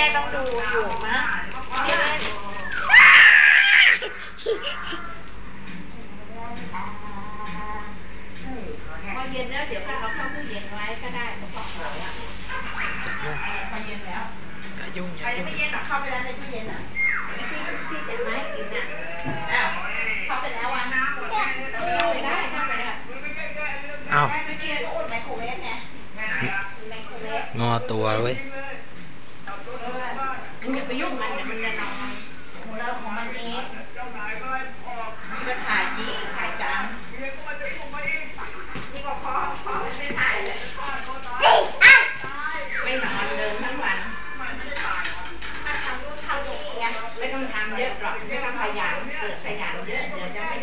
ม่ต้องดูอยู่นะพอเย็นแล้วเดี๋ยวเอาเข้าตู้เย็นไว้ก็ได้พอเย็นแล้วออไม่เย็นหรเข้าไปล้วในตู้เย็นอะที่ที่จะไม้กินอะอ้าเขาไปแล้อะาไปไเขาไปได้อ้วไม่อ้ก็วงอตัวเว้ย อย่าไปยุ่งมันเดี๋ยวมันจะนอนของเราของมันเองมันก็ถ่ายจีถ่ายจังนี่ก็พอพอไม่ถ่ายเลยไม่นอนเดินทั้งวันถ้าทำนู่นทำนี่ไงไม่ต้องทำเยอะหรอกไม่ต้องขยันเกิดขยันเยอะเดี๋ยวจะไม่